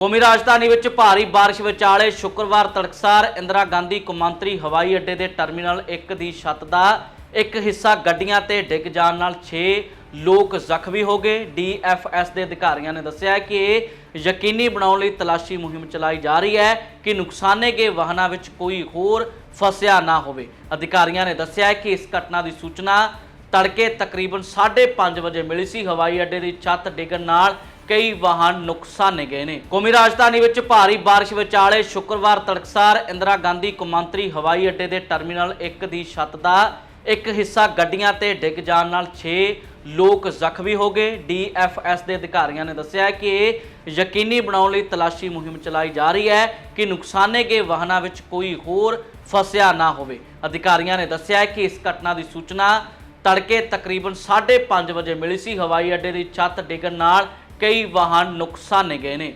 ਕੌਮੀ ਰਾਜਧਾਨੀ ਵਿੱਚ ਭਾਰੀ ਬਾਰਿਸ਼ ਵਿਚਾਲੇ ਸ਼ੁੱਕਰਵਾਰ ਤੜਕਸਾਰ ਇੰਦਰਾ ਗਾਂਧੀ ਕੌਮਾਂਤਰੀ ਹਵਾਈ ਅੱਡੇ ਦੇ ਟਰਮੀਨਲ 1 ਦੀ ਛੱਤ ਦਾ ਇੱਕ ਹਿੱਸਾ ਗੱਡੀਆਂ ਤੇ ਡਿੱਗ ਜਾਣ ਨਾਲ 6 ਲੋਕ ਜ਼ਖਮੀ ਹੋ ਗਏ। ਡੀਐਫਐਸ ਦੇ ਅਧਿਕਾਰੀਆਂ ਨੇ ਦੱਸਿਆ ਕਿ ਇਹ ਯਕੀਨੀ ਬਣਾਉਣ ਲਈ ਤਲਾਸ਼ੀ ਮੁਹਿੰਮ ਚਲਾਈ ਜਾ ਰਹੀ ਹੈ ਕਿ ਨੁਕਸਾਨੇ ਗਏ ਵਾਹਨਾਂ ਵਿੱਚ ਕੋਈ ਹੋਰ ਫਸਿਆ ਨਾ ਹੋਵੇ। ਅਧਿਕਾਰੀਆਂ ਨੇ ਦੱਸਿਆ ਕਿ ਇਸ ਘਟਨਾ ਦੀ ਸੂਚਨਾ ਤੜਕੇ ਤਕਰੀਬਨ 5:30 ਵਜੇ ਮਿਲੀ ਸੀ। ਹਵਾਈ ਅੱਡੇ ਦੀ ਛੱਤ ਡਿੱਗਣ ਨਾਲ ਕਈ ਵਾਹਨ ਨੁਕਸਾਨੇ ਗਏ ਨੇ। ਕੌਮੀ ਰਾਜਧਾਨੀ ਵਿੱਚ ਭਾਰੀ ਬਾਰਿਸ਼ ਵਿਚਾਲੇ ਸ਼ੁੱਕਰਵਾਰ ਤੜਕਸਾਰ ਇੰਦਰਾ ਗਾਂਧੀ ਕੌਮਾਂਤਰੀ ਹਵਾਈ ਅੱਡੇ ਦੇ ਟਰਮੀਨਲ 1 ਦੀ ਛੱਤ ਦਾ ਇੱਕ ਹਿੱਸਾ ਗੱਡੀਆਂ ਤੇ ਡਿੱਗ ਜਾਣ ਨਾਲ 6 ਲੋਕ ਜ਼ਖਮੀ ਹੋ ਗਏ। ਡੀਐਫਐਸ ਦੇ ਅਧਿਕਾਰੀਆਂ ਨੇ ਦੱਸਿਆ ਕਿ ਇਹ ਯਕੀਨੀ ਬਣਾਉਣ ਲਈ ਤਲਾਸ਼ੀ ਮੁਹਿੰਮ ਚਲਾਈ ਜਾ ਰਹੀ ਹੈ ਕਿ ਨੁਕਸਾਨੇ ਗਏ ਵਾਹਨਾਂ ਵਿੱਚ ਕੋਈ ਹੋਰ ਫਸਿਆ ਨਾ ਹੋਵੇ। ਅਧਿਕਾਰੀਆਂ ਨੇ ਦੱਸਿਆ ਕਿ ਇਸ ਘਟਨਾ ਦੀ ਸੂਚਨਾ ਤੜਕੇ ਤਕਰੀਬਨ 5:30 ਵਜੇ ਮਿਲੀ ਸੀ। ਹਵਾਈ ਅੱਡੇ ਦੀ ਛੱਤ ਡਿੱਗਣ ਨਾਲ ਕਈ ਵਾਹਨ ਨੁਕਸਾਨੇ ਗਏ ਨੇ।